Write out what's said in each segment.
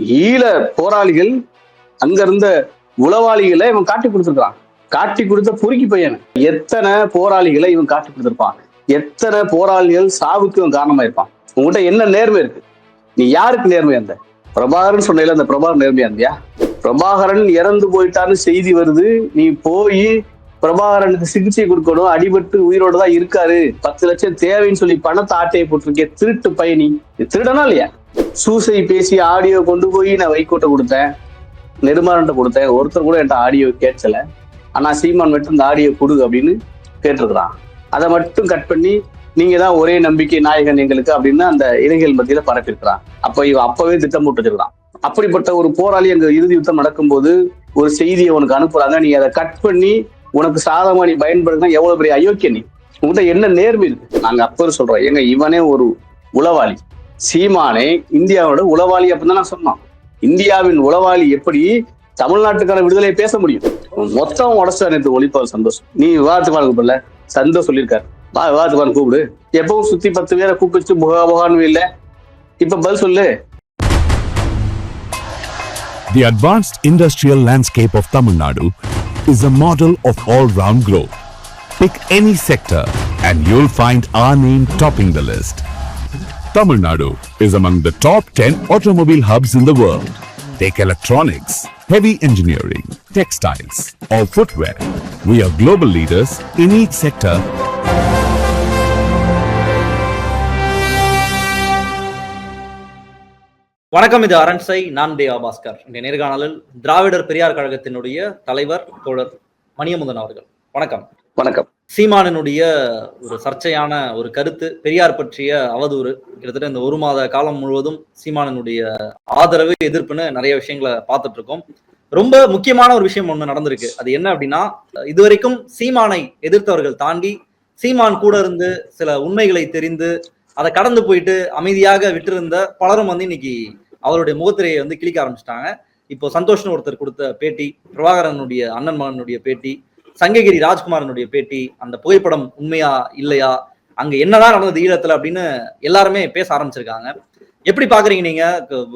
ஈழ போராளிகள் அங்க இருந்த உளவாளிகளை இவன் காட்டி கொடுத்துருக்கான் காட்டி கொடுத்த பொறுக்கி பையன். எத்தனை போராளிகளை இவன் காட்டி கொடுத்துருப்பான். எத்தனை போராளிகள் சாவுக்கு இவன் காரணமா இருப்பான் உங்ககிட்ட என்ன நேர்மை இருக்கு? நீ யாருக்கு நேர்மை அந்த பிரபாகரன் சொன்னையில அந்த பிரபாகரன் நேர்மையா இருந்தியா பிரபாகரன் இறந்து போயிட்டான்னு செய்தி வருது. நீ போய் பிரபாகரனுக்கு சிகிச்சை கொடுக்கணும். அடிபட்டு உயிரோட தான் இருக்காரு. பத்து லட்சம் தேவைன்னு சொல்லி பணத்தை ஆட்டையை போட்டிருக்கே திருட்டு பயணி திருடனா இல்லையா? சூசை பேசி ஆடியோ கொண்டு போய் நான் வைகோட்டை கொடுத்தேன். நெடுமாறன்ட்ட கொடுத்தேன். ஒருத்தர் கூட என்கிட்ட ஆடியோ கேட்கல. ஆனா சீமான் மட்டும் இந்த ஆடியோ கொடு அப்படின்னு கேட்டிருக்கிறான். அதை மட்டும் கட் பண்ணி நீங்க தான் ஒரே நம்பிக்கை நாயகன் எங்களுக்கு அப்படின்னு அந்த இளைஞர்கள் மத்தியில பரப்பியிருக்கிறான். அப்ப இவன் அப்பவே திட்டம் போட்டு வச்சிருக்கான் அப்படிப்பட்ட ஒரு போராளி அங்க இறுதி யுத்தம் நடக்கும்போது ஒரு செய்தியை உனக்கு அனுப்புறாங்க. நீ அதை கட் பண்ணி உனக்கு சாதகமா நீ பயன்படுத்தினா எவ்வளவு பெரிய அயோக்கிய நீ? உங்கள்கிட்ட என்ன நேர்மை இருக்கு? நாங்க அப்ப சொல்றோம். எங்க இவனே ஒரு உளவாளி. சீமானே இந்தியாவோட உளவாளி அப்படின்னு நான் சொன்னான். இந்தியாவின் உளவாளி எப்படி தமிழ்நாட்டுக்கான விடுதலையை பேச முடியும்? மொத்தம் உடச்சா நேற்று ஒளிப்பால் சந்தோஷம் நீ விவாதத்துக்கு கூப்பிடல. சந்தோஷ் சொல்லியிருக்காரு. வா விவாதத்துக்கு கூப்பிடு. எப்பவும் சுத்தி பத்து பேரை கூப்பிட்டு புகா புகான்னு இல்ல. இப்ப பதில் சொல்லு. The advanced industrial landscape of Tamil Nadu is a model of all-round growth. Pick any sector and you'll find our name topping the list. Tamil Nadu is among the top 10 automobile hubs in the world. Take electronics, heavy engineering, textiles, or footwear. We are global leaders in each sector வணக்கம் இது அரண்சை நான் தேவா பாஸ்கர் இந்த நேர்காணலில் திராவிடர் பெரியார் கழகத்தினுடைய தலைவர் தோழர் மணியமுதன் அவர்கள் வணக்கம் வணக்கம் சீமானனுடைய ஒரு சர்ச்சையான ஒரு கருத்து பெரியார் பற்றிய அவதூறு. கிட்டத்தட்ட இந்த ஒரு மாத காலம் முழுவதும் சீமானனுடைய ஆதரவு எதிர்ப்புன்னு நிறைய விஷயங்களை பார்த்துட்டு இருக்கோம் ரொம்ப முக்கியமான ஒரு விஷயம் ஒன்று நடந்திருக்கு. அது என்ன அப்படின்னா இதுவரைக்கும் சீமானை எதிர்த்தவர்கள் தாண்டி சீமான் கூட இருந்து சில உண்மைகளை தெரிந்து அதை கடந்து போயிட்டு அமைதியாக விட்டிருந்த பலரும் வந்து இன்னைக்கு அவருடைய முகத்திரையை வந்து கிழிக்க ஆரம்பிச்சிட்டாங்க. இப்போ சந்தோஷ்னு ஒருத்தர் கொடுத்த பேட்டி பிரபாகரனுடைய அண்ணன் மகனுடைய பேட்டி சங்ககிரி ராஜ்குமாரனுடைய பேட்டி அந்த புகைப்படம் உண்மையா இல்லையா அங்க என்னதான் நடந்தது ஈழத்துல அப்படின்னு எல்லாருமே பேச ஆரம்பிச்சிருக்காங்க. எப்படி பாக்குறீங்க நீங்க?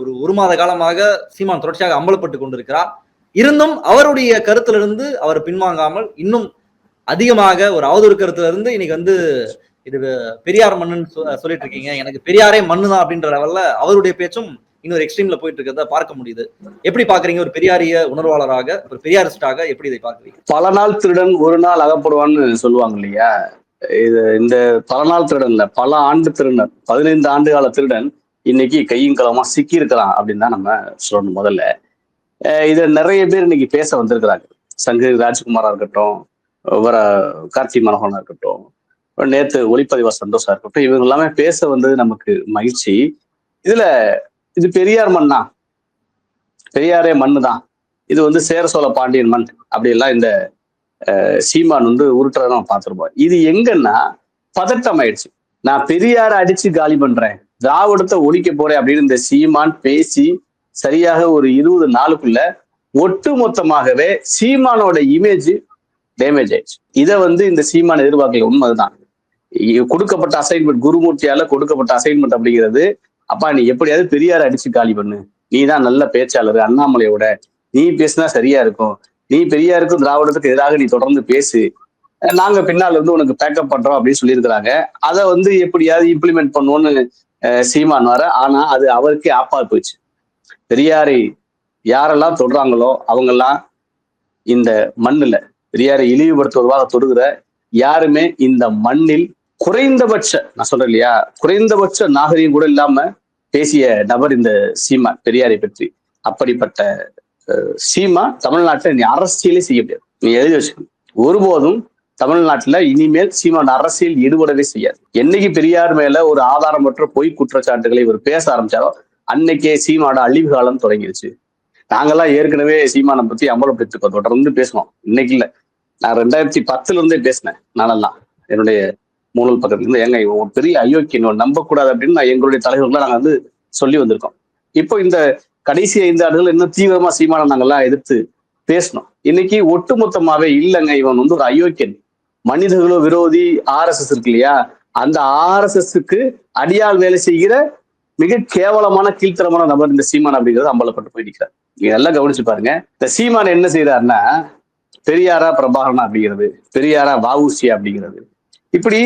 ஒரு ஒரு மாத காலமாக சீமான் தொடர்ச்சியாக அம்பலப்பட்டு கொண்டிருக்கிறார். இருந்தும் அவருடைய கருத்துல இருந்து அவர் பின்வாங்காமல் இன்னும் அதிகமாக ஒரு அவதூறு கருத்துல இருந்து இன்னைக்கு வந்து இது பெரியார் மண்ணுன்னு சொல்லிட்டு இருக்கீங்க. எனக்கு பெரியாரே மண்ணு தான் அப்படின்ற லெவல்ல அவருடைய பேச்சும் இன்னொரு எக்ஸ்ட்ரீம்ல போயிட்டு இருக்கிறத பார்க்க முடியுது. எப்படி பாக்குறீங்க ஒரு பெரியாரிய உணர்வாளராக ஒரு பெரியாரிஸ்டாக எப்படி இதை பாக்குறீங்க பல நாள் திருடன் ஒரு நாள் அகப்படுவான்னு சொல்லுவாங்க இல்லையா? இது இந்த பல நாள் திருடன்ல பல ஆண்டு திருடன் பதினைந்து ஆண்டு கால திருடன் இன்னைக்கு கையும் களமா சிக்கி இருக்கலாம் அப்படின்னு தான் நம்ம சொல்லணும் முதல்ல. இதை இதுல நிறைய பேர் இன்னைக்கு பேச வந்திருக்கிறாங்க. சங்கரி ராஜ்குமாரா இருக்கட்டும் வர கார்த்தி மனோகனா இருக்கட்டும் நேத்து ஒளிப்பதிவா சந்தோஷா இருக்கட்டும் இவங்க எல்லாமே பேச வந்தது நமக்கு மகிழ்ச்சி. இதுல இது பெரியார் மண்ணா? பெரியாரே மண்ணு தான் இது வந்து சேர சோழ பாண்டியன் மண் அப்படியெல்லாம் இந்த சீமான் வந்து உருட்டுறத நம்ம பார்த்துருப்போம். இது எங்கன்னா பதட்டம் ஆயிடுச்சு நான் பெரியார அடிச்சு காலி பண்றேன். திராவிடத்தை ஒழிக்க போறேன் அப்படின்னு இந்த சீமான் பேசி சரியாக ஒரு இருபது நாளுக்குள்ள ஒட்டு மொத்தமாகவே சீமானோட இமேஜ் டேமேஜ் ஆயிடுச்சு. இதை வந்து இந்த சீமான் எதிர்பார்க்கல. உண்மைதான். கொடுக்கப்பட்ட அசைன்மெண்ட் குருமூர்த்தியால கொடுக்கப்பட்ட அசைன்மெண்ட் அப்படிங்கிறது அப்பா நீ எப்படியாவது பெரியார அடிச்சு காலி பண்ணு. நீ தான் நல்ல பேச்சாளர் அண்ணாமலையோட. நீ பேசினா சரியா இருக்கும். நீ பெரியாருக்கும் திராவிடத்துக்கு எதிராக நீ தொடர்ந்து பேசு. நாங்க பின்னால இருந்து உனக்கு பேக்கப் பண்றோம் அப்படின்னு சொல்லியிருக்கிறாங்க. அதை வந்து எப்படியாவது இம்ப்ளிமெண்ட் பண்ணுவோன்னு சீமான் வர. ஆனா அது அவருக்கே ஆப்பா போயிடுச்சு. பெரியாரை யாரெல்லாம் தொடுறாங்களோ அவங்கெல்லாம் இந்த மண்ணில் பெரியாரை இழிவுபடுத்துவதாக தொடுகிற யாருமே இந்த மண்ணில் குறைந்தபட்ச நான் சொல்றேன் இல்லையா? குறைந்தபட்ச நாகரிகம் கூட இல்லாம பேசிய நபர் இந்த சீமா பெரியாரை பற்றி. அப்படிப்பட்ட சீமா தமிழ்நாட்டில் நீ அரசியலே செய்ய முடியாது. நீ எழுதி வச்சுக்கணும் ஒருபோதும் தமிழ்நாட்டில் இனிமேல் சீமான் அரசியல் ஈடுபடவே செய்யாது. என்னைக்கு பெரியார் மேல ஒரு ஆதாரமற்ற பொய் குற்றச்சாட்டுகளை இவர் பேச ஆரம்பிச்சாரோ அன்னைக்கே சீமானோட அழிவு காலம் தொடங்கிடுச்சு நாங்கெல்லாம் ஏற்கனவே சீமானை பத்தி அமலப்படுத்திருக்கோம் தொடர்ந்து பேசணும் இன்னைக்கு இல்லை. நான் ரெண்டாயிரத்தி பத்துல இருந்தே பேசினேன். நானெல்லாம் என்னுடைய மூணல் பக்கத்துல இருந்து. ஏங்க இவன் ஒரு பெரிய அயோக்கியன் இவன் நம்பக்கூடாது அப்படின்னு நான் எங்களுடைய தலைவர்கள் நாங்க வந்து சொல்லி வந்திருக்கோம். இப்போ இந்த கடைசி ஐந்து ஆண்டுகள் இன்னும் தீவிரமா சீமானை நாங்கள்லாம் எதிர்த்து பேசணும். இன்னைக்கு ஒட்டுமொத்தமாவே இல்லைங்க இவன் வந்து ஒரு அயோக்கியன். மனிதர்களோ விரோதி ஆர்எஸ்எஸ் இருக்கு இல்லையா? அந்த ஆர்எஸ்எஸ்க்கு அடியால் வேலை செய்கிற மிக கேவலமான கீழ்த்தரமான நபர் இந்த சீமான் அப்படிங்கிறது அம்பலப்பட்டு போயிருக்கிறார் நீங்க நல்லா கவனிச்சு பாருங்க. இந்த சீமான் என்ன செய்யறாருன்னா பெரியாரா பிரபாகரனா அப்படிங்கிறது பெரியாரா வாவுசி அப்படிங்கிறது இப்படி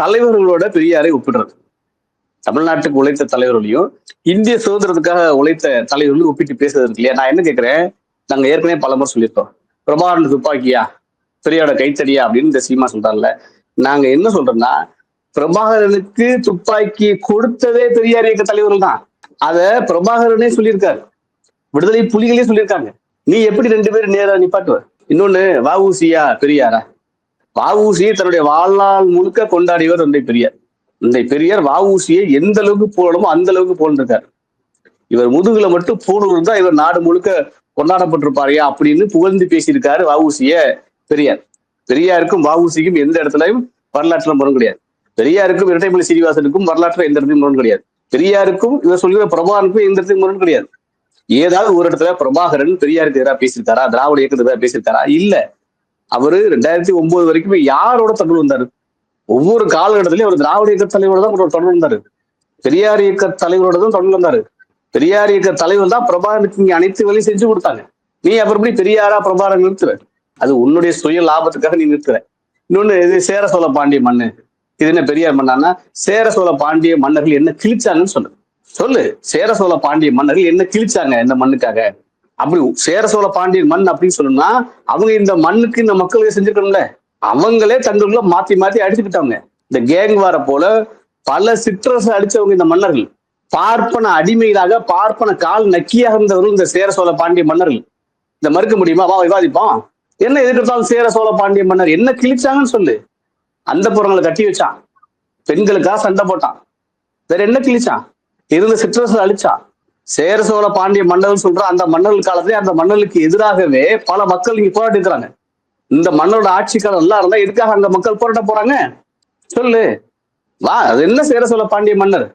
தலைவர்களோட பெரியாரை ஒப்பிடுறது. தமிழ்நாட்டுக்கு உழைத்த தலைவர்களையும் இந்திய சுதந்திரத்துக்காக உழைத்த தலைவர்களையும் ஒப்பிட்டு பேசுறது இல்லையா? நான் என்ன கேட்கிறேன் நாங்க ஏற்கனவே பல முறை சொல்லியிருக்கோம். பிரபாகரன் துப்பாக்கியா? பெரியாரோட கைத்தறியா அப்படின்னு இந்த சீமா சொல்றாங்கல்ல நாங்க என்ன சொல்றோம்னா பிரபாகரனுக்கு துப்பாக்கி கொடுத்ததே பெரியார் இயக்க தலைவர்கள் தான். அத பிரபாகரனே சொல்லியிருக்காரு. விடுதலை புலிகளே சொல்லியிருக்காங்க. நீ எப்படி ரெண்டு பேரும் நேரா நிப்பாட்டுவ? இன்னொன்னு வஉசியா பெரியாரா? வவுசியை தன்னுடைய வாழ்நாள் முழுக்க கொண்டாடியவர் தந்தை பெரியார். தந்தை பெரியார் வவுசியை எந்த அளவுக்கு போடணுமோ அந்த அளவுக்கு போன்றிருக்காரு இவர் முதுகுல மட்டும் பூணூர் இருந்தா இவர் நாடு முழுக்க கொண்டாடப்பட்டிருப்பாரியா அப்படின்னு புகழ்ந்து பேசியிருக்காரு வவுசிய பெரியார். பெரியாருக்கும் வவுசிக்கும் எந்த இடத்துலயும் வரலாற்றுல முரண் கிடையாது. பெரியாருக்கும் இரட்டைமொழி சீனிவாசனுக்கும் வரலாற்றுல எந்த இடத்துலையும் முரண் கிடையாது. பெரியாருக்கும் இவர் சொல்கிற பிரபாகருக்கும் எந்த இடத்துலையும் முரண் கிடையாது. ஏதாவது ஒரு இடத்துல பிரபாகரன் பெரியாருக்கு எதிராக பேசியிருக்காரா? திராவிட இயக்கத்துக்கு எதிராக பேசியிருக்காரா? இல்ல. அவரு ரெண்டாயிரத்தி ஒன்பது வரைக்குமே யாரோட தொடர்பு வந்தாரு? ஒவ்வொரு காலகட்டத்திலயும் அவர் திராவிட இயக்க தலைவரோட தான் தொடர்பு வந்தாரு. பெரியார் இயக்க தலைவரோட தான் தொடர்பு வந்தாரு. பெரியார் இயக்க தலைவர் தான் பிரபாகரனுக்கு இங்க அனைத்து வேலையும் செஞ்சு கொடுத்தாங்க. நீ அப்புறம் எப்படி பெரியாரா பிரபாகரன் நிறுத்துற அது உன்னுடைய சுய லாபத்துக்காக நீ நிறுத்துற இன்னொன்னு இது சேர சோழ பாண்டிய மண்ணு. இது என்ன பெரியார் மண்ணான்னா சேர சோழ பாண்டிய மன்னர்கள் என்ன கிழிச்சாங்கன்னு சொல்லு. சொல்லு சேர சோழ பாண்டிய மன்னர்கள் என்ன கிழிச்சாங்க இந்த மண்ணுக்காக? அப்படி சேர சோழ பாண்டியன் மண் அப்படின்னு சொல்லணும்னா அவங்க இந்த மண்ணுக்கு இந்த மக்களுக்கு செஞ்சுக்கணும்ல அவங்களே தங்களுக்குள்ள மாத்தி மாத்தி அடிச்சுக்கிட்டாங்க. இந்த கேங் வார போல பல சிற்றரசு அடிச்சவங்க இந்த மன்னர்கள். பார்ப்பன அடிமையிலாக பார்ப்பன கால் நக்கியாக இருந்தவர்கள் இந்த சேர சோழ பாண்டிய மன்னர்கள். இந்த மறுக்க முடியுமா? வா விவாதிப்போம். என்ன எதிர்த்தாலும் சேர சோழ பாண்டிய மன்னர் என்ன கிழிச்சாங்கன்னு சொல்லு. அந்த புறங்களை கட்டி வச்சான். பெண்களுக்காக சண்டை போட்டான். வேற என்ன கிழிச்சான்? இருந்த சிற்றரசு அழிச்சான். சேர சோழ பாண்டிய மன்னர்கள் சொல்ற அந்த மன்னர்கள் காலத்திலே அந்த மன்னர்களுக்கு எதிராகவே பல மக்கள் இங்க போராட்டி இருக்கிறாங்க. இந்த மன்னரோட ஆட்சி காலம் எல்லாம் இருந்தா எதுக்காக அந்த மக்கள் போராட்ட போறாங்க? சொல்லு. வா அது என்ன சேர சோழ பாண்டிய மன்னர்?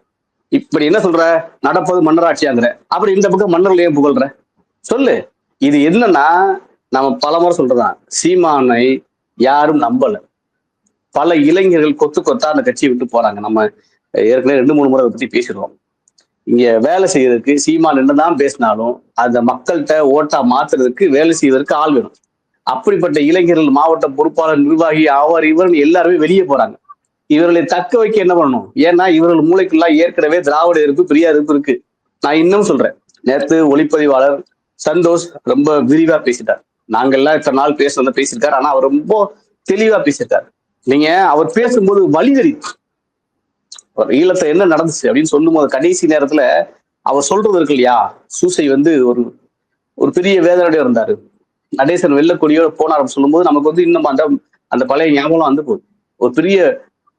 இப்படி என்ன சொல்ற? நடப்பது மன்னராட்சியாங்கிற. அப்புறம் இந்த பக்கம் மன்னர்கள் ஏன் புகழ்ற? சொல்லு. இது என்னன்னா நம்ம பல முறை சொல்றதான் சீமானை யாரும் நம்பல. பல இளைஞர்கள் கொத்து கொத்தா அந்த கட்சியை விட்டு போறாங்க. நம்ம ஏற்கனவே ரெண்டு மூணு முறை அதை பத்தி பேசிடுவோம் இங்க வேலை செய்யறதுக்கு சீமான் என்னதான் பேசினாலும் அந்த மக்கள்கிட்ட ஓட்டா மாத்துறதுக்கு வேலை செய்வதற்கு ஆள் வேணும். அப்படிப்பட்ட இளைஞர்கள் மாவட்ட பொறுப்பாளர் நிர்வாகி அவர் இவர்னு எல்லாருமே வெளியே போறாங்க. இவர்களை தக்க வைக்க என்ன பண்ணணும்? ஏன்னா இவர்கள் மூளைக்குள்ளா ஏற்கனவே திராவிட இருப்பு பெரியார் இருப்பு இருக்கு. நான் இன்னும் சொல்றேன். நேற்று ஒளிப்பதிவாளர் சந்தோஷ் ரொம்ப விரிவா பேசிட்டார். நாங்கெல்லாம் இத்தனை நாள் பேசுறத பேசியிருக்காரு ஆனா அவர் ரொம்ப தெளிவா பேசியிருக்காரு. நீங்க அவர் பேசும்போது வழி தெரியும். ஈழத்துல என்ன நடந்துச்சு அப்படின்னு சொல்லும்போது கடைசி நேரத்துல அவர் சொல்றது இருக்கு இல்லையா? சூசை வந்து ஒரு ஒரு பெரிய வேதனையோட இருந்தாரு. நடேசன் வெள்ளக்கொடியோட போனார் சொல்லும்போது நமக்கு வந்து இன்னும் அந்த அந்த பழைய ஞாபகம் வந்து போகுது. ஒரு பெரிய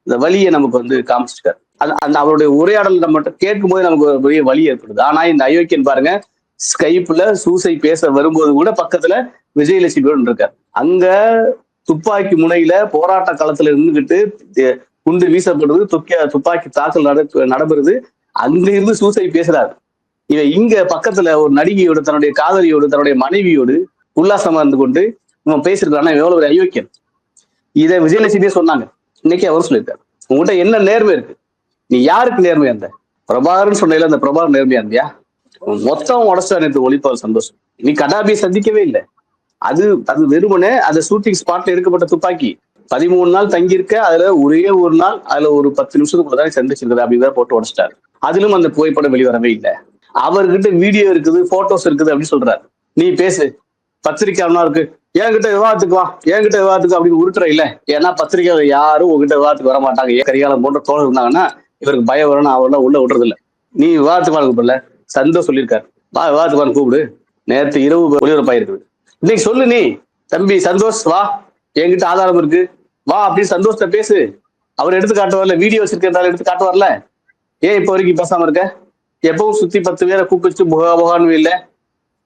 இந்த வழியை நமக்கு வந்து காமிச்சிருக்காரு. அந்த அந்த அவருடைய உரையாடல் நம்ம கேட்கும்போது நமக்கு ஒரு பெரிய வழி ஏற்படுது. ஆனா இந்த அயோக்கியன் பாருங்க ஸ்கைப்ல சூசை பேச வரும்போது கூட பக்கத்துல விஜயலட்சுமியோடு இருக்காரு. அங்க துப்பாக்கி முனையில போராட்ட களத்துல இருந்துகிட்டு குண்டு வீசப்படுது துக்கிய துப்பாக்கி தாக்கல் நட நடைபெறுது அங்கிருந்து இருந்து சூசை பேசுறாரு. இவன் இங்க பக்கத்துல ஒரு நடிகையோடு தன்னுடைய காதலியோடு தன்னுடைய மனைவியோடு உல்லாசமா இருந்து கொண்டு இவன் பேசிருக்கானா எவ்வளவு ஒரு அயோக்கியம் இதை விஜயலட்சுமியே சொன்னாங்க. இன்னைக்கு அவர் சொல்லியிருக்காரு. உங்ககிட்ட என்ன நேர்மை இருக்கு? நீ யாருக்கு நேர்மை இருந்த பிரபாகரன் சொன்னையில அந்த பிரபாகர் நேர்மையா இருந்தியா? மொத்தம் உடச்சா நேற்று ஒளிப்பால் சந்தோஷம். நீ கடாபியை சந்திக்கவே இல்லை. அது அது வெறுமனே அந்த ஷூட்டிங் ஸ்பாட்ல எடுக்கப்பட்ட துப்பாக்கி. பதிமூணு நாள் தங்கியிருக்க அதுல ஒரே ஒரு நாள் அதுல ஒரு பத்து நிமிஷத்துக்குள்ள தான் சந்திச்சிருக்குது அப்படின்னு போட்டு உடச்சிட்டாரு. அதிலும் அந்த புகைப்படம் வெளிவரவே இல்லை. அவர்கிட்ட வீடியோ இருக்குது போட்டோஸ் இருக்குது அப்படின்னு சொல்றாரு. நீ பேசு. பத்திரிக்கைனா இருக்கு. என்கிட்ட விவாதத்துக்கு வா. என்கிட்ட விவாதத்துக்கு அப்படின்னு உருட்டுற இல்ல. ஏன்னா பத்திரிக்கை யாரும் உங்ககிட்ட விவாதத்துக்கு வர மாட்டாங்க. ஏன் கரிகாலம் போன்ற தோழர் இருந்தாங்கன்னா இவருக்கு பயம் வரணும் அவரெல்லாம் உள்ள விடுறது இல்ல. நீ விவாதத்துக்கு வாங்க கூப்பிடல சந்தோஷ் சொல்லியிருக்காரு. வா விவாதத்துக்கு வாங்க கூப்பிடு. நேற்று இரவு ஒளிபரப்பாயிருக்குது இன்னைக்கு சொல்லு நீ. தம்பி சந்தோஷ் வா. என்கிட்ட ஆதாரம் இருக்கு. வா அப்படின்னு சந்தோஷத்தை பேசு. அவர் எடுத்து காட்டுவார்ல வீடியோ வச்சிருக்கிறதால எடுத்து காட்டுவார்ல ஏன் இப்ப வரைக்கும் பேசாம இருக்க? எப்பவும் சுத்தி பத்து பேரை கூப்பிட்டு புகா புகான்னு இல்ல.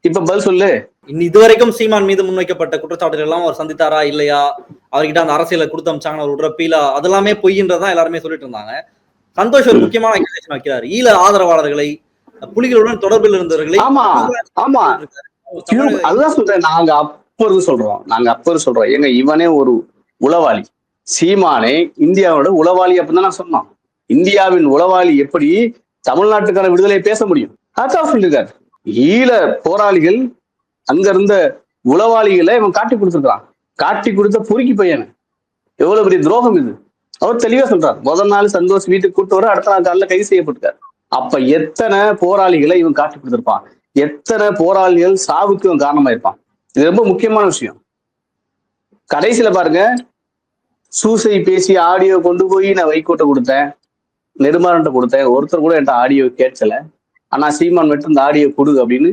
இப்ப பதில் சொல்லு. இன்னும் இதுவரைக்கும் சீமான் மீது முன்வைக்கப்பட்ட குற்றச்சாட்டுகள் எல்லாம் அவர் சந்தித்தாரா இல்லையா? அவர்கிட்ட அந்த அரசியலை கொடுத்து அமிச்சாங்க அவர் விடுற பீலா அதெல்லாமே பொய்ன்றதான் எல்லாருமே சொல்லிட்டு இருந்தாங்க. சந்தோஷ் ஒரு முக்கியமான accusation வைக்கிறார். ஈழ ஆதரவாளர்களை புலிகளுடன் தொடர்பில் இருந்தவர்களை ஆமா ஆமா. அதுதான் சொல்றேன். நாங்க அப்பொழுது சொல்றோம். நாங்க அப்பொழுது சொல்றோம். ஏங்க இவனே ஒரு உளவாளி. சீமானே இந்தியாவோட உளவாளி அப்படின்னு தான் நான் சொன்னான். இந்தியாவின் உளவாளி எப்படி தமிழ்நாட்டுக்கான விடுதலையை பேச முடியும்? அதான் சொல்லியிருக்காரு ஈழ போராளிகள் அங்க இருந்த உளவாளிகளை இவன் காட்டி கொடுத்துருக்கான் காட்டி கொடுத்த பொறுக்கி பையன். எவ்வளவு பெரிய துரோகம் இது? அவர் தெளிவா சொல்றார். முதல் நாள் சந்தோஷ் வீட்டுக்கு கூட்டு வர அடுத்த நாள் காலையில கைது செய்யப்பட்டிருக்காரு அப்ப எத்தனை போராளிகளை இவன் காட்டி கொடுத்திருப்பான்? எத்தனை போராளிகள் சாவுக்கு இவன் காரணமா இருப்பான் இது ரொம்ப முக்கியமான விஷயம். கடைசியில பாருங்க சூசை பேசி ஆடியோ கொண்டு போய் நான் வைகோட்டை கொடுத்தேன். நெடுமாறன்ட்ட கொடுத்தேன். ஒருத்தர் கூட என்கிட்ட ஆடியோ கேட்கல. ஆனா சீமான் மட்டும் இந்த ஆடியோ கொடு அப்படின்னு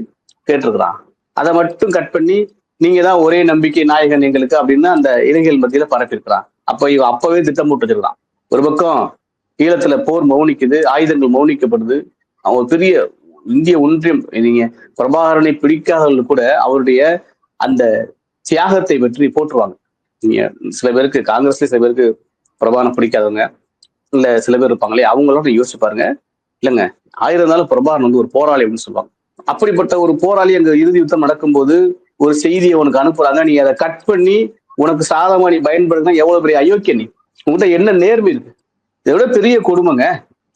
கேட்டிருக்கிறான். அதை மட்டும் கட் பண்ணி நீங்க தான் ஒரே நம்பிக்கை நாயகன் எங்களுக்கு அப்படின்னு அந்த இளைஞர்கள் மத்தியில பரப்பியிருக்கிறான். அப்ப இவன் அப்பவே திட்டம் போட்டு வச்சிருக்கான் ஒரு பக்கம் ஈழத்துல போர் மௌனிக்குது ஆயுதங்கள் மௌனிக்கப்படுது. அவங்க பெரிய இந்திய ஒன்றியம் நீங்க பிரபாகரனை பிடிக்காதவர்கள் கூட அவருடைய அந்த தியாகத்தை பற்றி போற்றுவாங்க. நீங்க சில பேருக்கு காங்கிரஸ்ல சில பேருக்கு பிரபானம் பிடிக்காதவங்க இல்ல சில பேர் இருப்பாங்களே அவங்களோட யோசிச்சு பாருங்க. இல்லைங்க ஆயிரம் இருந்தாலும் பிரபாகரன் வந்து ஒரு போராளி அப்படின்னு சொல்லுவாங்க. அப்படிப்பட்ட ஒரு போராளி அங்க இறுதி யுத்தம் நடக்கும்போது ஒரு செய்தியை உனக்கு அனுப்புறாங்க நீ அதை கட் பண்ணி உனக்கு சாதமா நீ பயன்படுத்தினா எவ்வளவு பெரிய அயோக்கிய நீ? உங்கள்கிட்ட என்ன நேர்மை இருக்கு? இதை விட பெரிய கொடுமைங்க.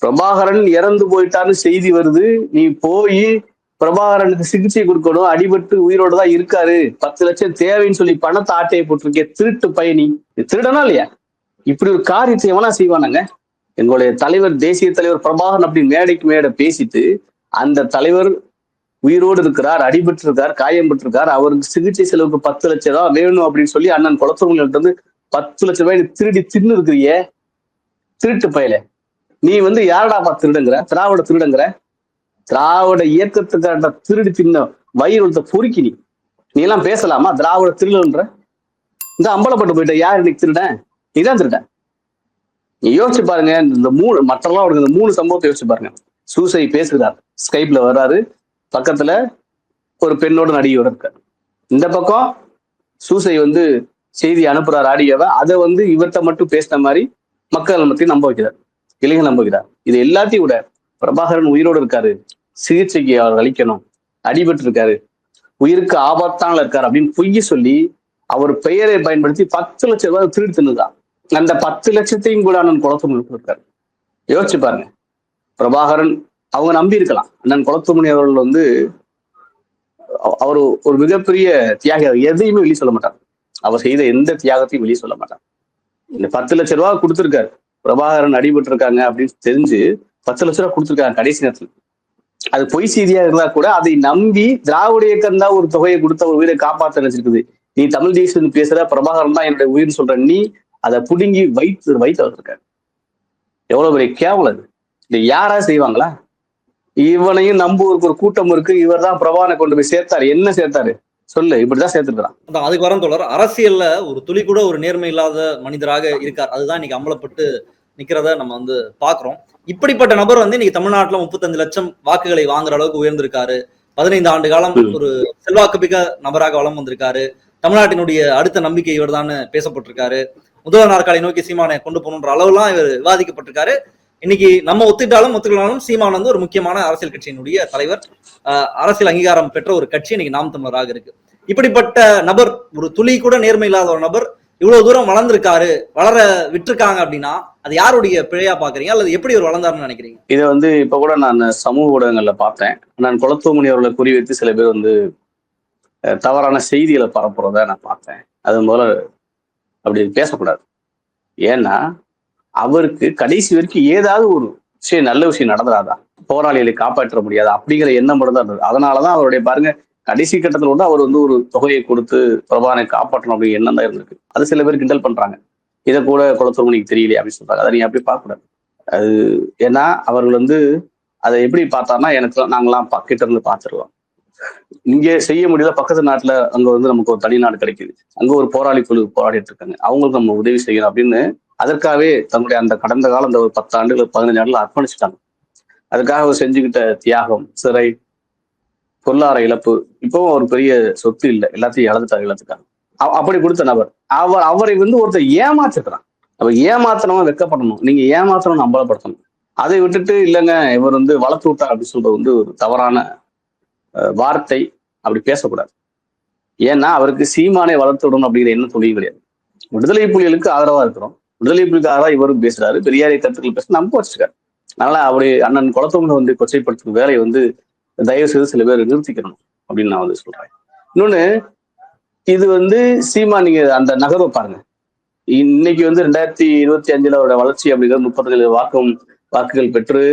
பிரபாகரன் இறந்து போயிட்டான்னு செய்தி வருது நீ போய் பிரபாகரனுக்கு சிகிச்சை கொடுக்கணும். அடிபட்டு உயிரோட தான் இருக்காரு. பத்து லட்சம் தேவைன்னு சொல்லி பணத்தை ஆட்டையை போட்டிருக்கே திருட்டு பயணி. திருடனா இல்லையா? இப்படி ஒரு காரியத்தை எவனா செய்வானாங்க? எங்களுடைய தலைவர் தேசிய தலைவர் பிரபாகரன் அப்படி மேடைக்கு மேடை பேசிட்டு அந்த தலைவர் உயிரோடு இருக்கிறார் அடிபட்டு இருக்கார் காயம்பட்டிருக்கார் அவருக்கு சிகிச்சை செலவுக்கு பத்து லட்சம் தான் வேணும் அப்படின்னு சொல்லி அண்ணன் குளத்தவங்கள்ட்ட இருந்து பத்து லட்சம் ரூபாய் திருடி தின்னு இருக்கிறியே திருட்டு பயல. நீ வந்து யாரடாப்பா திருடுங்கிற? திராவிட திருடுங்கிற? திராவிட இயக்கத்துக்கான திருடி தின்ன வைரத்தை பொறுக்கி நீ. நீ எல்லாம் பேசலாமா? திராவிட திருடன்ற? இந்த அம்பலப்பட்டு போயிட்ட யார் இன்னைக்கு திருடன்? நீதான் திருடன். நீ யோசிச்சு பாருங்க இந்த மூணு மற்றெல்லாம் அவருக்கு இந்த மூணு சம்பவத்தை யோசிச்சு பாருங்க. சூசை பேசுகிறார். ஸ்கைப்ல வர்றாரு பக்கத்துல ஒரு பெண்ணோட நடிகையோட இருக்காரு. இந்த பக்கம் சூசை வந்து செய்தி அனுப்புறாரு ஆடியோவை. அதை வந்து இவர்த்த மட்டும் பேசின மாதிரி மக்கள் மத்தியும் நம்ப வைக்கிறார். இளைஞர் நம்ப வைக்கிறார். இது எல்லாத்தையும் விட பிரபாகரன் உயிரோடு இருக்காரு. சிகிச்சைக்கு அவர் அளிக்கணும். அடிபட்டு இருக்காரு உயிருக்கு ஆபத்தான இருக்காரு அப்படின்னு பொய் சொல்லி அவர் பெயரை பயன்படுத்தி பத்து லட்சம் ரூபாய் திருடி தின்னுதான். அந்த பத்து லட்சத்தையும் கூட அண்ணன் குளத்துமணி இருக்காரு யோசிச்சு பாருங்க. பிரபாகரன் அவங்க நம்பி இருக்கலாம். அண்ணன் குளத்துமணி அவர்கள் வந்து அவர் ஒரு மிகப்பெரிய தியாகி. எதையுமே வெளியே சொல்ல மாட்டார். அவர் செய்த எந்த தியாகத்தையும் வெளியே சொல்ல மாட்டார். இந்த பத்து லட்ச ரூபா கொடுத்துருக்காரு. பிரபாகரன் அடிபட்டு இருக்காங்க அப்படின்னு தெரிஞ்சு பத்து லட்ச ரூபா கொடுத்துருக்காங்க கடைசி நேரத்துல. அது பொய் செய்தியா இருந்தா கூட அதை நம்பி திராவிட இயக்கம் தான் ஒரு தொகையை கொடுத்த ஒரு உயிரை காப்பாற்ற நினைச்சிருக்குது. நீ தமிழ் தேசியம் பேசுற பிரபாகரன் தான் என்னுடைய உயிர்னு சொல்ற நீ அதை புடுங்கி வைத்து வைத்து வச்சிருக்காரு எவ்வளவு பெரிய கேவலம் அது. இது யாரா செய்வாங்களா? இவனையும் நம்புவதற்கு ஒரு கூட்டம் இருக்கு. இவர் தான் பிரபானை கொண்டு போய் சேர்த்தாரு. என்ன சேர்த்தாரு? சொல்லு இப்படிதான் சேர்த்துக்கிறான் அதுக்கு வரம் தொடர் அரசியல்ல ஒரு துளி கூட ஒரு நேர்மை இல்லாத மனிதராக இருக்கார். அதுதான் இன்னைக்கு அம்பலப்பட்டு நிக்கிறத நம்ம வந்து பாக்குறோம் இப்படிப்பட்ட நபர் வந்து இன்னைக்கு தமிழ்நாட்டுல முப்பத்தஞ்சு லட்சம் வாக்குகளை வாங்குற அளவுக்கு உயர்ந்திருக்காரு. பதினைந்து ஆண்டு காலம். ஒரு செல்வாக்கு மிக்க நபராக வலம் வந்திருக்காரு. தமிழ்நாட்டினுடைய அடுத்த நம்பிக்கை இவர் தான் பேசப்பட்டிருக்காரு. முதல் நாற்காலி நோக்கி சீமானை கொண்டு போகணுன்ற அளவுலாம் இவர் விவாதிக்கப்பட்டிருக்காரு. இன்னைக்கு நம்ம ஒத்துக்கிட்டாலும் ஒத்துக்கலாலும் சீமான் வந்து ஒரு முக்கியமான அரசியல் கட்சியினுடைய தலைவர். ஆஹ் அரசியல் அங்கீகாரம் பெற்ற ஒரு கட்சி இன்னைக்கு நாம் தமிழராக இருக்கு. இப்படிப்பட்ட நபர் ஒரு துளி கூட நேர்மை இல்லாத ஒரு நபர் இவ்வளவு தூரம் வளர்ந்திருக்காரு வளர விட்டுருக்காங்க அப்படின்னா அது யாருடைய பிழையா பாக்குறீங்க அல்லது எப்படி ஒரு வளர்ந்தாருன்னு நினைக்கிறீங்க? இதை வந்து இப்ப கூட நான் சமூக ஊடகங்கள்ல பார்த்தேன். நான் குளத்துமணி அவர்களை குறிவைத்து சில பேர் வந்து தவறான செய்திகளை பரப்புறத நான் பார்த்தேன். அது போல அப்படி பேசக்கூடாது. ஏன்னா அவருக்கு கடைசி வரைக்கும் ஏதாவது ஒரு விஷயம் நல்ல விஷயம் நடந்ததாதான் போராளிகளை காப்பாற்ற முடியாது. அப்படிங்கிற எண்ணம் மட்டும் தான் இருந்தது. அதனாலதான் அவருடைய பாருங்க கடைசி கட்டத்துல வந்து அவர் வந்து ஒரு தொகையை கொடுத்து பிரபானை காப்பாற்றணும் அப்படிங்கிற எண்ணம் தான் இருந்திருக்கு. அது சில பேர் கிண்டல் பண்றாங்க. இதை கூட குளத்துமணிக்கு தெரியலையே அப்படின்னு சொல்றாங்க. அதை நீ அப்படி பார்க்கக்கூடாது. அது ஏன்னா அவர்கள் வந்து அதை எப்படி பார்த்தாருன்னா எனக்கு நாங்களாம் கிட்ட இருந்து பார்த்துருவோம் இங்கே செய்ய முடியல பக்கத்து நாட்டுல அங்க வந்து நமக்கு ஒரு தனி நாடு கிடைக்குது. அங்க ஒரு போராளி குழு போராடிட்டு இருக்காங்க. அவங்களுக்கு நம்ம உதவி செய்யணும் அப்படின்னு அதற்காகவே தன்னுடைய அந்த கடந்த காலம் அந்த ஒரு பத்தாண்டுகள் பதினஞ்சு ஆண்டுகள் அர்ப்பணிச்சுட்டாங்க. அதுக்காக அவர் செஞ்சுக்கிட்ட தியாகம் சிறை பொருளாதார இழப்பு. இப்பவும் ஒரு பெரிய சொத்து இல்லை. எல்லாத்தையும் இழந்துட்டாங்க இழந்துட்டாங்க அப்படி கொடுத்த நபர். அவர் அவரை வந்து ஒருத்தர் ஏமாத்துக்கிறான் அவர் ஏமாத்தனமா வெக்கப்படணும். நீங்க ஏமாத்தணும் அம்பலப்படுத்தணும். அதை விட்டுட்டு இல்லைங்க இவர் வந்து வளர்த்து விட்டார் அப்படின்னு சொல்றது வந்து ஒரு தவறான வார்த்தை. அப்படி பேசக்கூடாது. ஏன்னா அவருக்கு சீமானை வளர்த்து விடணும் அப்படிங்கிற எண்ணம் துணியும் கிடையாது. விடுதலை புலிகளுக்கு ஆதரவா இருக்கிறோம். விடுதலை புலிக்கு ஆதரவா இவரும் பேசுறாரு. பெரியாரை கருத்துக்கள் பேச நம்ப வச்சிருக்காரு. அதனால அப்படி அண்ணன் குளத்தவங்களை வந்து கொச்சைப்படுத்தும் வேலையை வந்து தயவு செய்து சில பேர் நிறுத்திக்கணும் அப்படின்னு நான் வந்து சொல்றேன். இன்னொன்னு இது வந்து சீமா நீங்க அந்த நகர்வை பாருங்க. இன்னைக்கு வந்து ரெண்டாயிரத்தி இருபத்தி அஞ்சுல அவரோட வளர்ச்சி அப்படிங்கிறது முப்பத்தி வாக்கும் வாக்குகள் பெற்று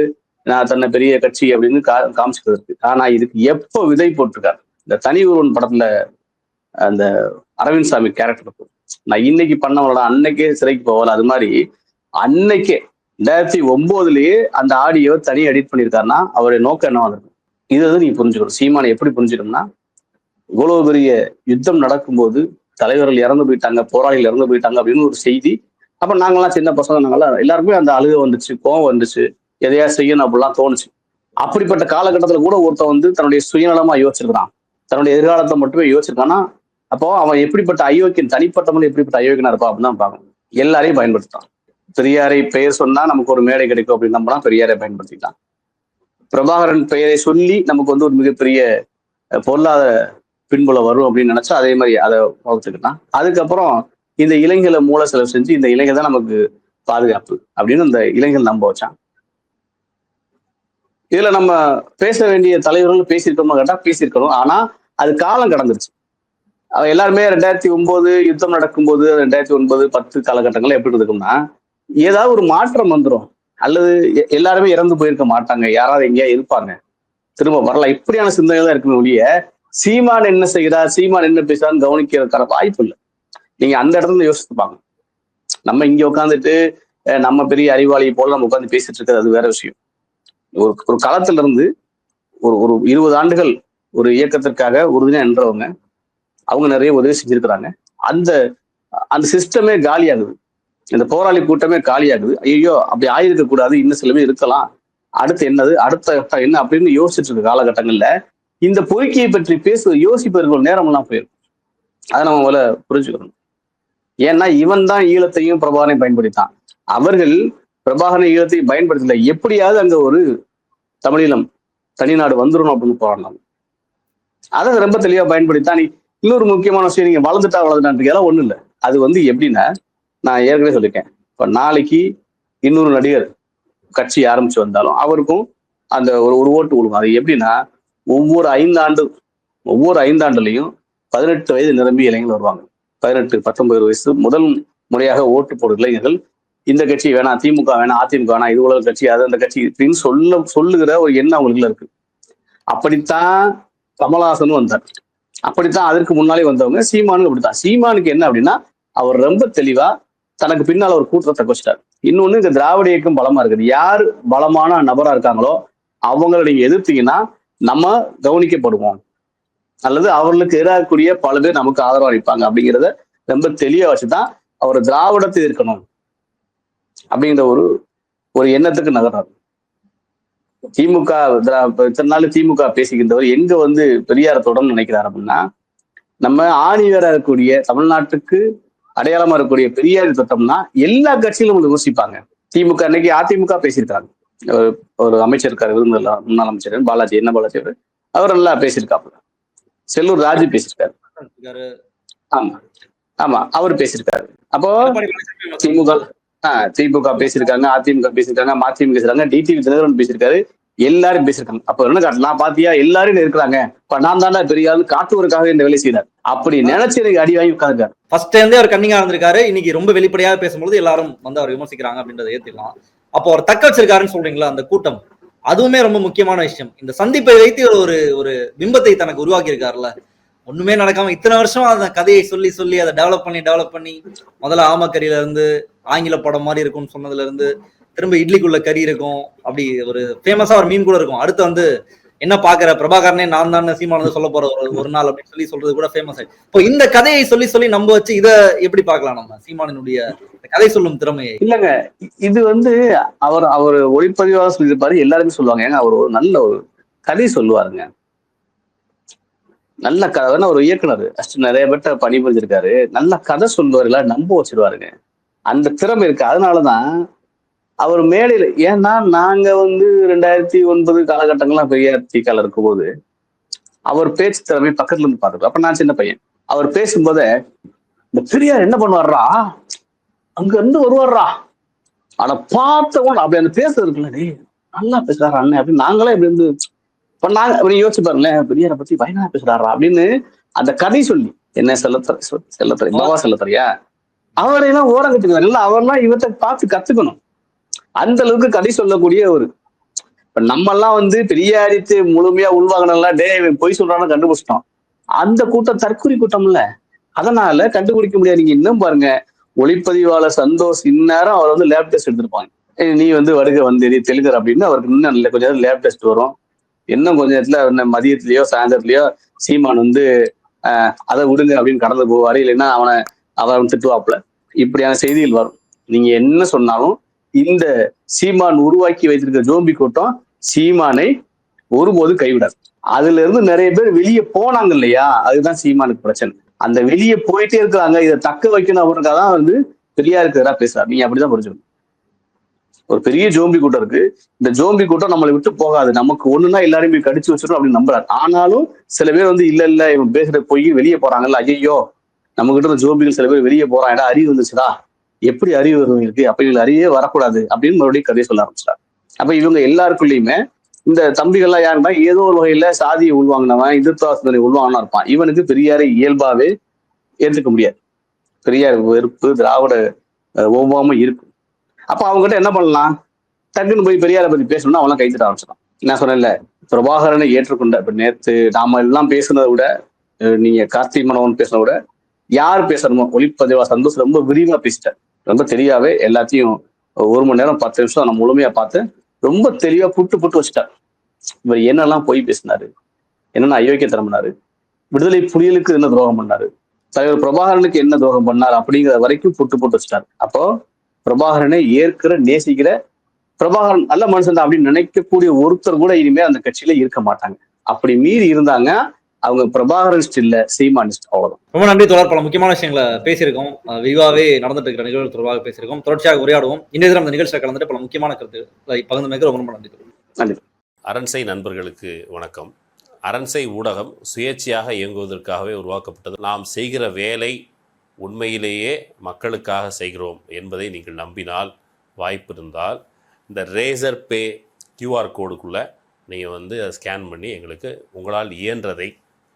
நான் தன்னை பெரிய கட்சி அப்படின்னு கா காமிச்சுக்கிறது ஆனா இதுக்கு எப்போ விதை போட்டிருக்காரு? இந்த தனி ஒருவன் படத்துல அந்த அரவிந்த் சாமி கேரக்டர் நான் இன்னைக்கு பண்ணவங்களா அன்னைக்கே சிறைக்கு போகல. அது மாதிரி அன்னைக்கே ரெண்டாயிரத்தி ஒன்பதுலயே அந்த ஆடியோ தனி எடிட் பண்ணியிருக்காருன்னா அவருடைய நோக்கம் என்னவா இருக்கும் இது வந்து நீங்க புரிஞ்சுக்கணும்? சீமானை எப்படி புரிஞ்சுக்கணும்னா இவ்வளவு பெரிய யுத்தம் நடக்கும்போது தலைவர்கள் இறந்து போயிட்டாங்க போராளிகள் இறந்து போயிட்டாங்க அப்படின்னு ஒரு செய்தி. அப்ப நாங்கெல்லாம் சின்ன பசங்க நாங்கெல்லாம் எல்லாருக்குமே அந்த அழுக வந்துச்சு கோவம் வந்துச்சு. எதையா செய்யணும் அப்படிலாம் தோணுச்சு. அப்படிப்பட்ட காலகட்டத்துல கூட ஒருத்தன் வந்து தன்னுடைய சுயநலமா யோசிச்சிருக்கிறான். தன்னுடைய எதிர்காலத்தை மட்டுமே யோசிச்சிருக்கான்னா அப்போ அவன் எப்படிப்பட்ட அயோக்கியன் தனிப்பட்ட எப்படிப்பட்ட அயோக்கியனா இருப்பான் அப்படின்னு தான் பார்க்கணும். எல்லாரையும் பயன்படுத்தான் பெரியாரை பெயர் சொன்னா நமக்கு ஒரு மேடை கிடைக்கும் அப்படின்னு நம்பலாம் பெரியாரை பயன்படுத்திட்டான் பிரபாகரன் பெயரை சொல்லி நமக்கு வந்து ஒரு மிகப்பெரிய பொருளாதார பின்புல வரும் அப்படின்னு நினைச்சா அதே மாதிரி அதை வகுத்துக்கிட்டான் அதுக்கப்புறம் இந்த இளைஞர்களை மூல செலவு செஞ்சு இந்த இளைஞர் தான் நமக்கு பாதுகாப்பு அப்படின்னு அந்த இளைஞர் நம்ப வச்சான் இதுல நம்ம பேச வேண்டிய தலைவர்கள் பேசியிருக்கோமா கேட்டா பேசியிருக்கணும். ஆனா அது காலம் கடந்துருச்சு. எல்லாருமே ரெண்டாயிரத்தி ஒன்பது யுத்தம் நடக்கும்போது ரெண்டாயிரத்தி ஒன்பது பத்து காலகட்டங்கள்ல எப்படி இருக்கும்னா ஏதாவது ஒரு மாற்றம் வந்துடும் அல்லது எ- எல்லாருமே இறந்து போயிருக்க மாட்டாங்க. யாராவது எங்கேயா இருப்பாங்க. திரும்ப வரலாம் இப்படியான சிந்தனை தான் இருக்குமே ஒழிய சீமான் என்ன செய்கிறார் சீமான் என்ன பேசுறான்னு கவனிக்கிறதுக்கான வாய்ப்பு இல்லை. நீங்க அந்த இடத்துல யோசிச்சுப்பாங்க நம்ம இங்க உட்காந்துட்டு நம்ம பெரிய அறிவாளி போல நம்ம உட்காந்து பேசிட்டு இருக்கிறது அது வேற விஷயம். ஒரு ஒரு களத்துல இருந்து ஒரு ஒரு இருபது ஆண்டுகள் ஒரு இயக்கத்திற்காக உறுதியா நின்றவங்க அவங்க நிறைய உதவி செஞ்சிருக்கிறாங்க. அந்த அந்த சிஸ்டமே காலியாகுது. இந்த போராளி கூட்டமே காலியாகுது. ஐயோ அப்படி ஆயிருக்க கூடாது. இன்னும் சிலமே இருக்கலாம். அடுத்து என்னது? அடுத்த கட்டம் என்ன அப்படின்னு யோசிச்சுட்டு இருக்க காலகட்டங்கள்ல இந்த பொறுக்கியை பற்றி பேச யோசிப்பவர்கள் நேரம் எல்லாம் போயிருக்கும் அதை நம்ம முதல்ல புரிஞ்சுக்கணும். ஏன்னா இவன் தான் ஈழத்தையும் பிரபாகரனையும் பயன்படுத்தான் அவர்கள் பிரபாகரன் ஈழத்தையும் பயன்படுத்தல. எப்படியாவது அங்க ஒரு தமிழீழம் தனிநாடு வந்துடணும் அப்படின்னு போராடினாங்க அதை ரொம்ப தெளிவா பயன்படுத்தான் நீ இன்னொரு முக்கியமான விஷயம் நீங்க வளர்ந்துட்டா வளர்ந்துட்டான்றீங்க. ஒண்ணும் இல்லை. அது வந்து எப்படின்னா நான் ஏற்கனவே சொல்லியிருக்கேன். இப்போ நாளைக்கு இன்னொரு நடிகர் கட்சி ஆரம்பிச்சு வந்தாலும் அவருக்கும் அந்த ஒரு ஒரு ஓட்டு கொடுக்கும். அது எப்படின்னா ஒவ்வொரு ஐந்தாண்டு ஒவ்வொரு ஐந்தாண்டுலையும் பதினெட்டு வயது நிரம்பி இளைஞர்கள் வருவாங்க. பதினெட்டு பத்தொன்பது வயசு முதல் முறையாக ஓட்டு போடுற இளைஞர்கள் இந்த கட்சி வேணாம் திமுக வேணாம் அதிமுக வேணாம் இது உலக கட்சி அது அந்த கட்சி இப்படின்னு சொல்ல சொல்லுகிற ஒரு எண்ணம் அவங்களுக்குள்ள இருக்கு. அப்படித்தான் கமலஹாசனும் வந்தார். அப்படித்தான் அதற்கு முன்னாலே வந்தவங்க சீமானும் அப்படித்தான். சீமானுக்கு என்ன அப்படின்னா அவர் ரொம்ப தெளிவா தனக்கு பின்னால் ஒரு கூட்டத்தை வச்சிட்டார் இன்னொன்னு இந்த திராவிட இயக்கம் பலமா இருக்குது. யார் பலமான நபரா இருக்காங்களோ அவங்களை நீங்க எதிர்த்தீங்கன்னா நம்ம கவனிக்கப்படுவோம். அல்லது அவர்களுக்கு எதிராகக்கூடிய பல பேர் நமக்கு ஆதரவு அளிப்பாங்க அப்படிங்கிறத ரொம்ப தெளிவா வச்சுதான் அவர் திராவிடத்தை இருக்கணும் அப்படிங்கிற ஒரு ஒரு எண்ணத்துக்கு நகர்றாரு. திமுக திரா- இத்தனை நாள் திமுக பேசிக்கின்றவர் எங்க வந்து பெரியார தொடர்ந்து நினைக்கிறார் அப்படின்னா நம்ம ஆணிவராக இருக்கக்கூடிய தமிழ்நாட்டுக்கு அடையாளமா இருக்கக்கூடிய பெரியார் திட்டம்னா எல்லா கட்சியிலும் வந்து விமர்சிப்பாங்க. திமுக இன்னைக்கு அதிமுக பேசியிருக்காங்க. ஒரு ஒரு அமைச்சர் இருக்காரு விருந்தில் முன்னாள் அமைச்சர் பாலாஜி என்ன பாலாஜி அவர் நல்லா பேசியிருக்காப்புல. செல்லூர் ராஜு பேசியிருக்காரு. ஆமா. ஆமா அவர் பேசியிருக்காரு. அப்போ திமுக ஆஹ் திமுக பேசியிருக்காங்க அதிமுக பேசியிருக்காங்க மதிமுக பேசுறாங்க டிடிவி தினகரன் பேசியிருக்காரு எல்லாரும் பேசியிருக்காங்க. அப்ப என்ன காட்டலாம் பாத்தியா? எல்லாரும் இருக்கிறாங்க. இப்ப நான் தாண்டா பெரிய ஆளு காட்டுவதற்காக இந்த வேலை செய்தார். அப்படி நினைச்சு எனக்கு அடி வாங்கி உட்காந்துருக்காரு ஃபர்ஸ்ட் இருந்தே அவர் கன்னிங்கா இருந்திருக்காரு. இன்னைக்கு ரொம்ப வெளிப்படையாக பேசும்போது எல்லாரும் வந்து அவர் விமர்சிக்கிறாங்க அப்படின்றத ஏத்துக்கலாம் அப்போ அவர் தக்க வச்சிருக்காருன்னு சொல்றீங்களா அந்த கூட்டம்? அதுவுமே ரொம்ப முக்கியமான விஷயம். இந்த சந்திப்பை வைத்து ஒரு ஒரு பிம்பத்தை தனக்கு உருவாக்கி இருக்காருல்ல ஒண்ணுமே நடக்காம இத்தனை வருஷம் அந்த கதையை சொல்லி சொல்லி அதை டெவலப் பண்ணி டெவலப் பண்ணி முதல்ல ஆமக்கரியில இருந்து ஆங்கில படம் மாதிரி இருக்கும்னு சொன்னதுல இருந்து திரும்ப இட்லிக்குள்ள கறி இருக்கும். அப்படி ஒரு ஃபேமஸா ஒரு மீன் கூட இருக்கும். அடுத்து வந்து என்ன பாக்குற பிரபாகரனே நான் தான் சீமானது சொல்ல போற ஒரு ஒரு நாள் அப்படின்னு சொல்லி சொல்றது கூட ஃபேமஸ் ஆயிடுச்சு. இப்போ இந்த கதையை சொல்லி சொல்லி நம்ப வச்சு இத எப்படி பார்க்கலாம் நம்ம? சீமானனுடைய கதை சொல்லும் திறமையை. இல்லங்க. இது வந்து அவர் அவர் ஒளிப்பதிவாக சொல்லியிருப்பாரு. எல்லாருமே சொல்லுவாங்க. ஏங்க அவர் ஒரு நல்ல ஒரு கதை சொல்லுவாருங்க. நல்ல கதை ஒரு இயக்குனர். ஃபர்ஸ்ட் நிறைய பேர்ட்ட பணிபுரிஞ்சிருக்காரு. நல்ல கதை சொல்லுவாரு. எல்லாம் நம்ப வச்சிருவாருங்க. அந்த திறமை இருக்கு. அதனாலதான் அவர் மேடையில ஏன்னா நாங்க வந்து ரெண்டாயிரத்தி ஒன்பது காலகட்டங்கள்லாம் பெரியார் தீக்கால இருக்கும்போது அவர் பேச்சு திறமை பக்கத்துல இருந்து பார்த்துருக்கோம் அப்ப நான் சின்ன பையன். அவர் பேசும்போதே இந்த பெரியார் என்ன பண்ணுவார்ரா? அங்க இருந்து வருவார்ரா? ஆனா பார்த்த அப்படி அந்த பேசுறது இருக்குல்ல டே நல்லா பேசுறாரு அண்ணன் அப்படின்னு நாங்களே இப்படி இருந்து இப்ப நாங்க அப்படி யோசிச்சு பாருங்களேன் பெரியாரை பத்தி பயனா பேசுறாரா? அப்படின்னு அந்த கதை சொல்லி என்ன செல்லத்தரை சொல் செல்லத்தரை பாபா செல்லத்தரையா? அவரையெல்லாம் ஓரம் கட்டுக்கிறார் இல்ல அவர்லாம் இவர்கிட்ட பார்த்து கத்துக்கணும். அந்த அளவுக்கு கதை சொல்லக்கூடிய ஒரு. இப்ப நம்ம எல்லாம் வந்து பெரியாரித்து முழுமையா உள்வாங்கினா டே பொய் சொல்றான்னு கண்டுபிடிச்சிட்டோம் அந்த கூட்டம் தற்கொலை கூட்டம் இல்ல. அதனால கண்டுபிடிக்க முடியாது. நீங்க இன்னும் பாருங்க. ஒளிப்பதிவாளர் சந்தோஷ் இந்நேரம் அவர் வந்து லேப் டெஸ்ட் எடுத்திருப்பாங்க. நீ வந்து வருக நீ தெலுங்கர் அப்படின்னு அவருக்கு இன்னும் நல்ல கொஞ்சம் லேப் டெஸ்ட் வரும். இன்னும் கொஞ்ச நேரத்துல இன்னும் மதியத்திலயோ சாயந்தரத்துலயோ சீமான் வந்து ஆஹ், அதை விடுங்க அப்படின்னு கடந்து போவாரு. இல்லைன்னா அவனை அவன் திட்டுவாப்புல. இப்படியான செய்திகள் வரும். நீங்க என்ன சொன்னாலும் இந்த சீமான் உருவாக்கி வைத்திருக்க ஜோம்பி கூட்டம் சீமானை ஒருபோது கைவிடாது. அதுல இருந்து நிறைய பேர் வெளியே போனாங்க இல்லையா? அதுதான் சீமானுக்கு பிரச்சனை. அந்த வெளியே போயிட்டே இருக்காங்க இதை தக்க வைக்கணும் அப்படின்றதுக்காக தான் வந்து பெரியா இருக்கிறதா பேசுறாரு. நீங்க அப்படிதான் புரிஞ்சுக்கணும். ஒரு பெரிய ஜோம்பி கூட்டம் இருக்கு. இந்த ஜோம்பி கூட்டம் நம்மளை விட்டு போகாது. நமக்கு ஒண்ணுன்னா எல்லாரையும் போய் கடிச்சு வச்சிடும் அப்படின்னு நம்புறாரு. ஆனாலும் சில பேர் வந்து இல்ல இல்ல இவன் பேசுற போய் வெளியே போறாங்கல்ல. ஐயோ நம்ம கிட்ட இருந்த ஜோம்பிகள் சில பேர் வெளியே போறாங்கடா அறிவு வந்துச்சுடா. எப்படி அறிவு வரும் இருக்கு? அப்ப இவங்க அறிவே வரக்கூடாது அப்படின்னு மறுபடியும் கதையை சொல்ல ஆரம்பிச்சிட்டாரு அப்ப இவங்க எல்லாருக்குள்ளயுமே இந்த தம்பிகள்லாம் யாருன்னா ஏதோ ஒரு வகையில சாதியை உள்வாங்கினவன் எதிர்த்தா சிந்தனை உள்வாங்கனா இருப்பான். இவனுக்கு பெரியாரை இயல்பாவே ஏற்றுக்க முடியாது. பெரியார் வெறுப்பு திராவிட ஒவ்வாம இருக்கும் அப்ப அவங்ககிட்ட என்ன பண்ணலாம்? டக்குன்னு போய் பெரியாரை பத்தி பேசணும்னா அவெல்லாம் கைத்திட ஆரம்பிச்சிடும் நான் சொன்னேன்ல பிரபாகரனை ஏற்றுக்கொண்ட இப்ப நேத்து நாம எல்லாம் பேசுனதை விட நீங்க கார்த்திக் மனோகன் பேசுனதை விட யார் பேசணுமோ ஒளிப்பதிவா சந்தோஷ் ரொம்ப விரிவா பேசிட்டார். ரொம்ப தெளிவாகவே எல்லாத்தையும் ஒரு மணி நேரம் பத்து நிமிஷம் நான் முழுமையா பார்த்து ரொம்ப தெளிவா புட்டு புட்டு வச்சுட்டார் இவர் என்னெல்லாம் பொய் பேசினாரு? என்னென்ன அயோக்கியத்தனம் பண்ணாரு? விடுதலை புலிகளுக்கு என்ன துரோகம் பண்ணாரு? தலைவர் பிரபாகரனுக்கு என்ன துரோகம் பண்ணார்? அப்படிங்கிற வரைக்கும் புட்டு போட்டு வச்சுட்டார். அப்போ பிரபாகரனை ஏற்கிற நேசிக்கிற பிரபாகரன் நல்ல மனுஷன் தான் அப்படின்னு நினைக்கக்கூடிய ஒருத்தர் கூட இனிமே அந்த கட்சியில இருக்க மாட்டாங்க. அப்படி மீறி இருந்தாங்க. அவங்க பிரபாகரனிஸ்ட் இல்ல சீமானிஸ்ட் அவ்வளவுதான். ரொம்ப நன்றி தொடர் பல முக்கியமான விஷயங்களை பேசியிருக்கோம். விரிவாவே நடந்துட்டு இருக்கிற நிகழ்வு தொடர்பாக பேசியிருக்கோம். தொடர்ச்சியாக உரையாடுவோம். இன்றைய தினம் அந்த நிகழ்ச்சியில் கலந்துட்டு பல முக்கியமான கருத்துக்களை பகிர்ந்தமைக்கு ரொம்ப ரொம்ப நன்றி நன்றி. அரண்சை நண்பர்களுக்கு வணக்கம். அரண்சை ஊடகம் சுயேட்சையாக இயங்குவதற்காகவே உருவாக்கப்பட்டது. நாம் செய்கிற வேலை உண்மையிலேயே மக்களுக்காக செய்கிறோம் என்பதை நீங்கள் நம்பினால் வாய்ப்பு இருந்தால் இந்த ரேசர் பே கியூஆர் கோடுக்குள்ளே நீங்கள் வந்து அதை ஸ்கேன் பண்ணி எங்களுக்கு உங்களால் இயன்றதை